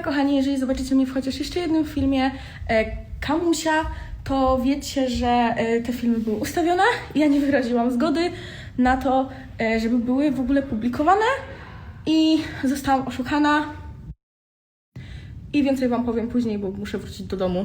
Kochani, jeżeli zobaczycie mnie w chociaż jeszcze jednym filmie e, Kamusia, to wiecie, że e, te filmy były ustawione ja nie wyraziłam zgody na to, e, żeby były w ogóle publikowane i zostałam oszukana. I więcej Wam powiem później, bo muszę wrócić do domu.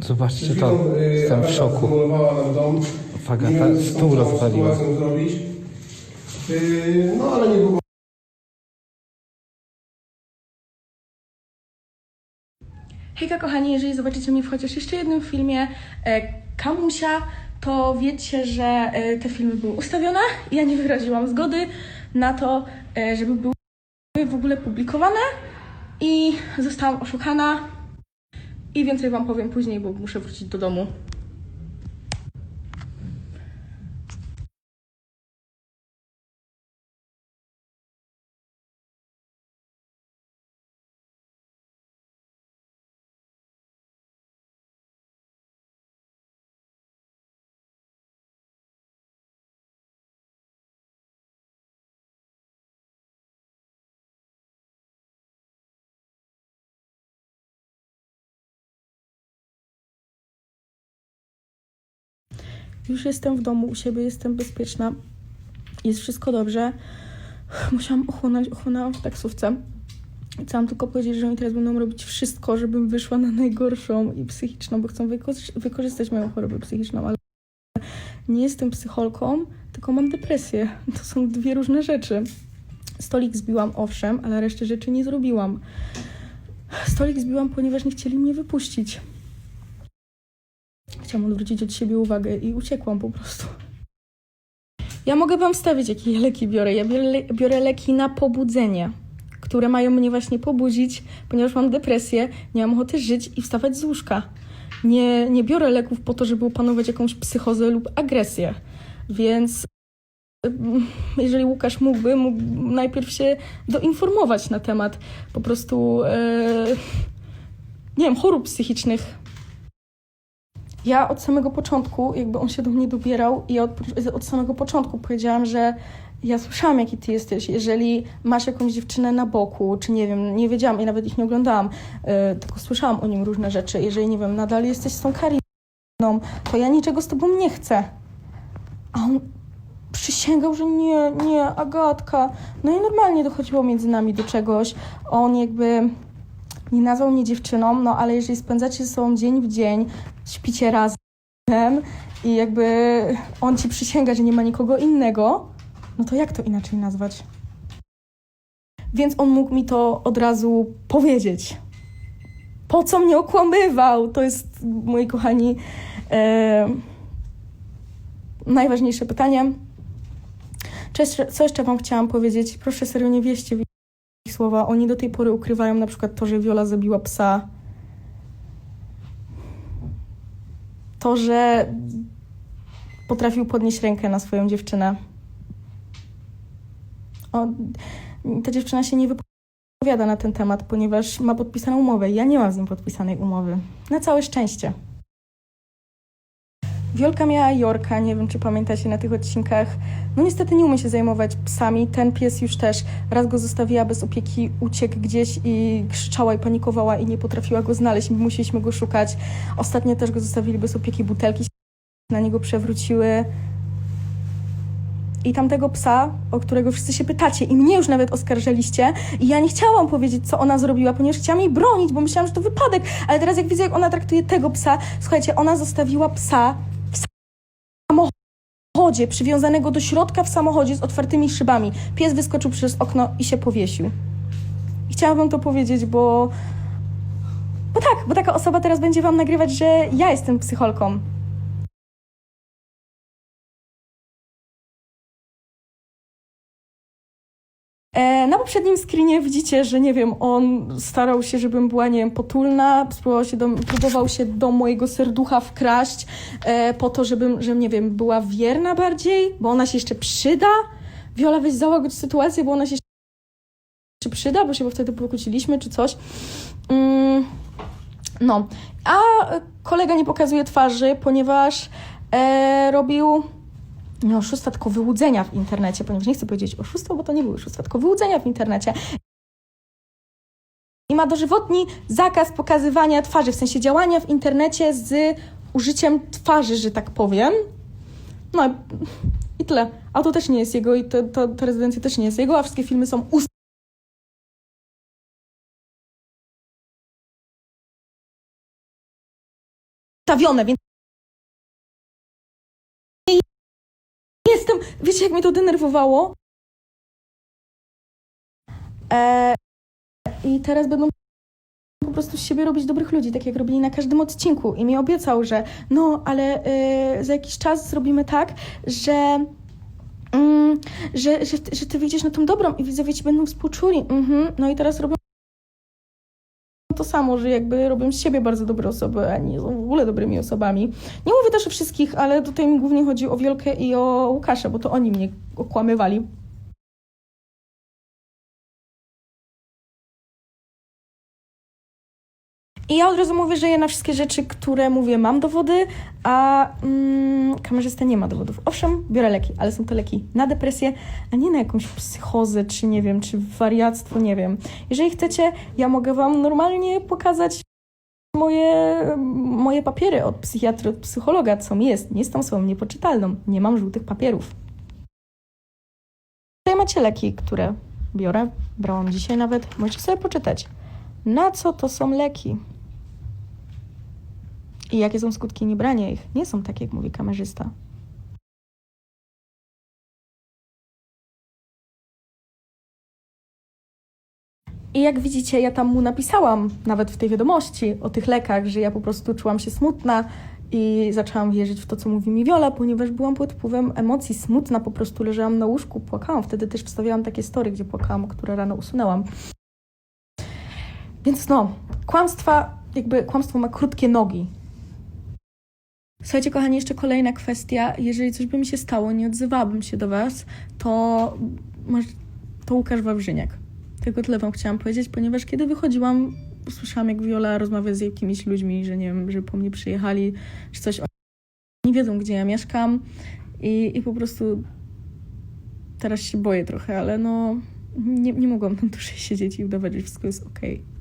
Zobaczcie to, y, jestem w szoku. Nam dom. Agata Nie wiem, co stół tam rozwaliła. z zrobić. Y, No ale niedługo Hejka kochani, jeżeli zobaczycie mnie w chociaż jeszcze jednym filmie e, Kamusia, to wiecie, że e, te filmy były ustawione i ja nie wyraziłam zgody na to, e, żeby były w ogóle publikowane i zostałam oszukana. I więcej Wam powiem później, bo muszę wrócić do domu. Już jestem w domu u siebie, jestem bezpieczna. Jest wszystko dobrze. Musiałam ochłonąć, ochłonęłam w taksówce. Chciałam tylko powiedzieć, że oni teraz będą robić wszystko, żebym wyszła na najgorszą i psychiczną, bo chcą wyko- wykorzystać moją chorobę psychiczną, ale nie jestem psycholką, tylko mam depresję. To są dwie różne rzeczy. Stolik zbiłam, owszem, ale resztę rzeczy nie zrobiłam. Stolik zbiłam, ponieważ nie chcieli mnie wypuścić. Chciałam odwrócić od siebie uwagę i uciekłam po prostu. Ja mogę wam wstawić, jakie ja leki biorę. Ja biorę, le- biorę leki na pobudzenie, które mają mnie właśnie pobudzić, ponieważ mam depresję, nie mam ochoty żyć i wstawać z łóżka. Nie, nie biorę leków po to, żeby opanować jakąś psychozę lub agresję. Więc mm, jeżeli Łukasz mógłby, mógł najpierw się doinformować na temat po prostu, e, nie wiem, chorób psychicznych, ja od samego początku, jakby on się do mnie dobierał, i od, od samego początku powiedziałam, że ja słyszałam, jaki ty jesteś. Jeżeli masz jakąś dziewczynę na boku, czy nie wiem, nie wiedziałam i nawet ich nie oglądałam, yy, tylko słyszałam o nim różne rzeczy. Jeżeli, nie wiem, nadal jesteś z tą Kariną, to ja niczego z tobą nie chcę. A on przysięgał, że nie, nie, Agatka. No i normalnie dochodziło między nami do czegoś. On jakby nie nazwał mnie dziewczyną, no ale jeżeli spędzacie ze sobą dzień w dzień, śpicie razem i jakby on ci przysięga, że nie ma nikogo innego, no to jak to inaczej nazwać? Więc on mógł mi to od razu powiedzieć. Po co mnie okłamywał? To jest, moi kochani, e, najważniejsze pytanie. Jeszcze, co jeszcze Wam chciałam powiedzieć? Proszę serio nie wieście słowa. Oni do tej pory ukrywają na przykład to, że Viola zabiła psa. To, że potrafił podnieść rękę na swoją dziewczynę. O, ta dziewczyna się nie wypowiada na ten temat, ponieważ ma podpisaną umowę. Ja nie mam z nim podpisanej umowy. Na całe szczęście. Wiolka miała Jorka, nie wiem czy pamiętacie na tych odcinkach. No niestety nie umie się zajmować psami. Ten pies już też raz go zostawiła bez opieki, uciekł gdzieś i krzyczała i panikowała i nie potrafiła go znaleźć. My musieliśmy go szukać. Ostatnio też go zostawili bez opieki, butelki się na niego przewróciły. I tamtego psa, o którego wszyscy się pytacie i mnie już nawet oskarżaliście i ja nie chciałam powiedzieć, co ona zrobiła, ponieważ chciałam jej bronić, bo myślałam, że to wypadek, ale teraz jak widzę, jak ona traktuje tego psa, słuchajcie, ona zostawiła psa samochodzie, przywiązanego do środka w samochodzie z otwartymi szybami. Pies wyskoczył przez okno i się powiesił. I chciałam wam to powiedzieć, bo... Bo tak, bo taka osoba teraz będzie wam nagrywać, że ja jestem psycholką. Na poprzednim screenie widzicie, że nie wiem, on starał się, żebym była, nie wiem, potulna, próbował się do, próbował się do mojego serducha wkraść e, po to, żebym, żebym, nie wiem, była wierna bardziej, bo ona się jeszcze przyda. Wiola, weź załóż sytuację, bo ona się jeszcze przyda, bo się bo wtedy pokłóciliśmy czy coś. Mm, no, a kolega nie pokazuje twarzy, ponieważ e, robił nie oszustwa, tylko wyłudzenia w internecie, ponieważ nie chcę powiedzieć oszustwo, bo to nie były oszustwa, tylko wyłudzenia w internecie. I ma dożywotni zakaz pokazywania twarzy, w sensie działania w internecie z użyciem twarzy, że tak powiem. No i- tyle. A to też nie jest jego i to, to, ta rezydencja też nie jest jego, a wszystkie filmy są ustawione, więc jestem, wiecie jak mnie to denerwowało? E, I teraz będą po prostu z siebie robić dobrych ludzi, tak jak robili na każdym odcinku. I mi obiecał, że no, ale e, za jakiś czas zrobimy tak, że, mm, że, że, że ty wyjdziesz na tą dobrą i widzowie ci będą współczuli. Mhm. No i teraz robią to samo, że jakby robią z siebie bardzo dobre osoby, a nie są w ogóle dobrymi osobami. Nie mówię też o wszystkich, ale tutaj mi głównie chodzi o Wiolkę i o Łukasza, bo to oni mnie okłamywali. I ja od razu mówię, że ja na wszystkie rzeczy, które mówię, mam dowody, a mm, kamerzysta nie ma dowodów. Owszem, biorę leki, ale są to leki na depresję, a nie na jakąś psychozę, czy nie wiem, czy wariactwo, nie wiem. Jeżeli chcecie, ja mogę wam normalnie pokazać moje, moje papiery od psychiatry, od psychologa, co mi jest. Nie jestem osobą niepoczytalną, nie mam żółtych papierów. Tutaj macie leki, które biorę, brałam dzisiaj nawet, możecie sobie poczytać. Na co to są leki? I jakie są skutki niebrania ich? Nie są takie, jak mówi kamerzysta. I jak widzicie, ja tam mu napisałam, nawet w tej wiadomości o tych lekach, że ja po prostu czułam się smutna i zaczęłam wierzyć w to, co mówi mi Wiola, ponieważ byłam pod wpływem emocji, smutna, po prostu leżałam na łóżku, płakałam. Wtedy też wstawiałam takie story, gdzie płakałam, które rano usunęłam. Więc no, kłamstwa, jakby kłamstwo ma krótkie nogi. Słuchajcie, kochani, jeszcze kolejna kwestia. Jeżeli coś by mi się stało, nie odzywałabym się do Was, to, to Łukasz Wawrzyniak. Tylko tyle Wam chciałam powiedzieć, ponieważ kiedy wychodziłam, usłyszałam, jak Viola rozmawia z jakimiś ludźmi, że nie wiem, że po mnie przyjechali, czy coś. Nie wiedzą, gdzie ja mieszkam i, i po prostu teraz się boję trochę, ale no nie, nie mogłam tam dłużej siedzieć i udawać, że wszystko jest okej. E,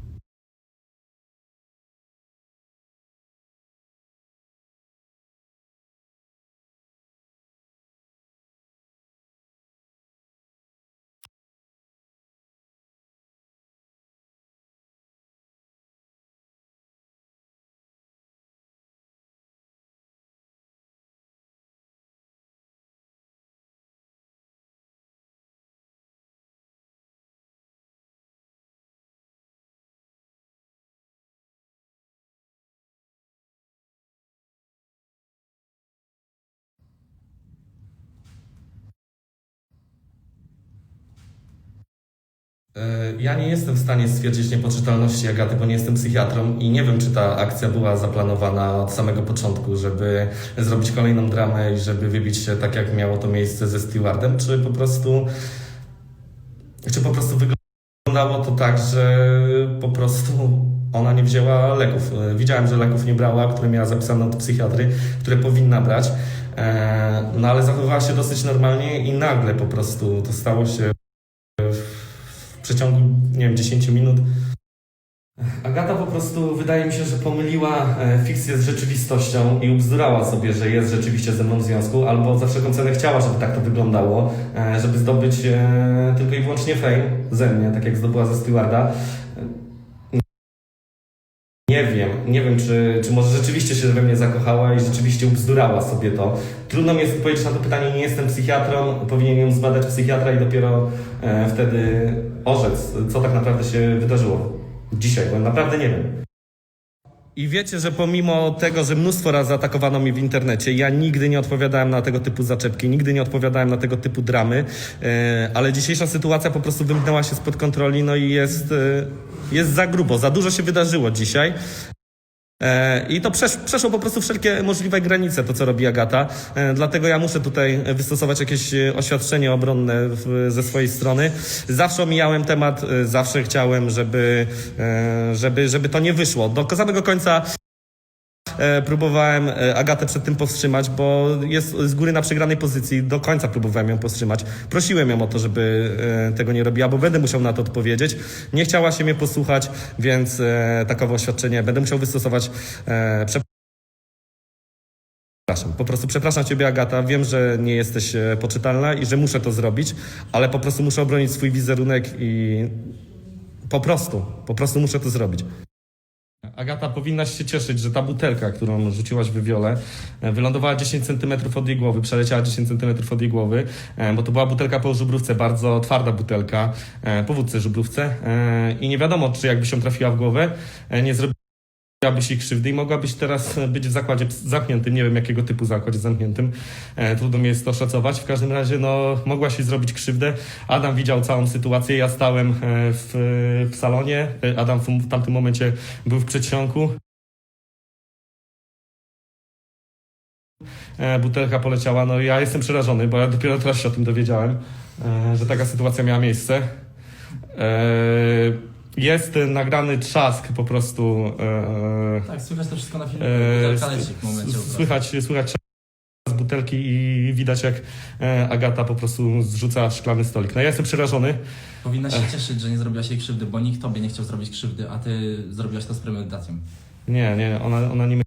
Ja nie jestem w stanie stwierdzić niepoczytalności Agaty, bo nie jestem psychiatrą i nie wiem, czy ta akcja była zaplanowana od samego początku, żeby zrobić kolejną dramę i żeby wybić się tak, jak miało to miejsce ze Stewardem, czy po prostu, czy po prostu wyglądało to tak, że po prostu ona nie wzięła leków. E, Widziałem, że leków nie brała, które miała zapisane od psychiatry, które powinna brać, E, no ale zachowywała się dosyć normalnie i nagle po prostu to stało się przeciągu, nie wiem, 10 minut. Agata po prostu, wydaje mi się, że pomyliła e, fikcję z rzeczywistością i ubzdurała sobie, że jest rzeczywiście ze mną w związku, albo za wszelką cenę chciała, żeby tak to wyglądało, e, żeby zdobyć e, tylko i wyłącznie fame ze mnie, tak jak zdobyła ze Stewarda. Nie wiem, nie wiem, czy, czy może rzeczywiście się we mnie zakochała i rzeczywiście ubzdurała sobie to. Trudno mi jest odpowiedzieć na to pytanie, nie jestem psychiatrą, powinien ją zbadać psychiatra i dopiero e, wtedy orzec, co tak naprawdę się wydarzyło dzisiaj, bo naprawdę nie wiem. I wiecie, że pomimo tego, że mnóstwo razy atakowano mnie w internecie, ja nigdy nie odpowiadałem na tego typu zaczepki, nigdy nie odpowiadałem na tego typu dramy, e, ale dzisiejsza sytuacja po prostu wymknęła się spod kontroli, no i jest, e, jest za grubo, za dużo się wydarzyło dzisiaj. E, I to przesz, przeszło po prostu wszelkie możliwe granice, to co robi Agata. E, Dlatego ja muszę tutaj wystosować jakieś e, oświadczenie obronne ze swojej strony. Zawsze omijałem temat, zawsze chciałem, żeby, żeby, żeby to nie wyszło. Do samego końca próbowałem e, Agatę przed tym powstrzymać, bo jest z góry na przegranej pozycji. Do końca próbowałem ją powstrzymać. Prosiłem ją o to, żeby e, tego nie robiła, bo będę musiał na to odpowiedzieć. Nie chciała się mnie posłuchać, więc e, takowe oświadczenie będę musiał wystosować. E, prze- Przepraszam, po prostu przepraszam Ciebie, Agata. Wiem, że nie jesteś e, poczytalna i że muszę to zrobić, ale po prostu muszę obronić swój wizerunek i po prostu, po prostu muszę to zrobić. Agata, powinnaś się cieszyć, że ta butelka, którą rzuciłaś w wiole, e, wylądowała 10 cm od jej głowy, przeleciała 10 cm od jej głowy, e, bo to była butelka po żubrówce, bardzo twarda butelka, e, po wódce żubrówce i nie wiadomo, czy jakby się trafiła w głowę, nie zrobiłabyś jej krzywdy i mogłabyś teraz e, być w zakładzie zamkniętym, nie wiem jakiego typu zakładzie zamkniętym, e, trudno mi jest to szacować, w każdym razie no, mogłaś jej zrobić krzywdę, Adam widział całą sytuację, ja stałem e, w, w salonie, e, Adam w, w tamtym momencie był w przedsionku. E, butelka poleciała, no ja jestem przerażony, bo ja dopiero teraz się o tym dowiedziałem, e, że taka sytuacja miała miejsce. E, jest e, nagrany trzask po prostu. E, Tak, słychać to wszystko na filmie. e, Butelka leci w momencie. słychać, słychać trzask butelki i widać jak e, Agata po prostu zrzuca szklany stolik. No ja jestem przerażony. Powinnaś się cieszyć, że nie zrobiłaś jej krzywdy, bo nikt tobie nie chciał zrobić krzywdy, a ty zrobiłaś to z premedytacją. Nie, nie, ona, ona nie